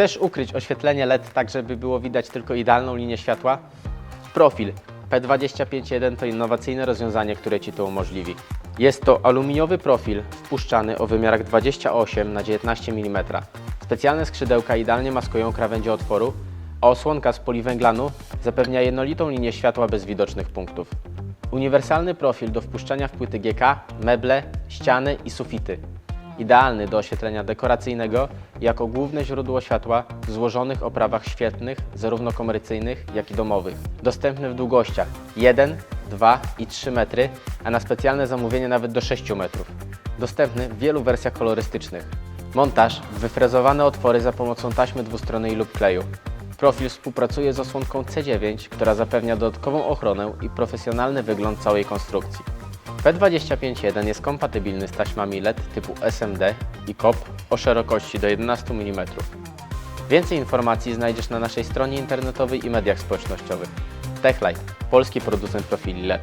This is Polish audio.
Chcesz ukryć oświetlenie LED tak, żeby było widać tylko idealną linię światła? Profil P25.1 to innowacyjne rozwiązanie, które Ci to umożliwi. Jest to aluminiowy profil wpuszczany o wymiarach 28 na 19 mm. Specjalne skrzydełka idealnie maskują krawędzie otworu, a osłonka z poliwęglanu zapewnia jednolitą linię światła bez widocznych punktów. Uniwersalny profil do wpuszczania w płyty GK, meble, ściany i sufity. Idealny do oświetlenia dekoracyjnego jako główne źródło światła w złożonych oprawach świetlnych, zarówno komercyjnych, jak i domowych. Dostępny w długościach 1, 2 i 3 metry, a na specjalne zamówienie nawet do 6 metrów. Dostępny w wielu wersjach kolorystycznych. Montaż wyfrezowane otwory za pomocą taśmy dwustronnej lub kleju. Profil współpracuje z osłonką C9, która zapewnia dodatkową ochronę i profesjonalny wygląd całej konstrukcji. P25.1 jest kompatybilny z taśmami LED typu SMD i COP o szerokości do 11 mm. Więcej informacji znajdziesz na naszej stronie internetowej i mediach społecznościowych. Techlight, polski producent profili LED.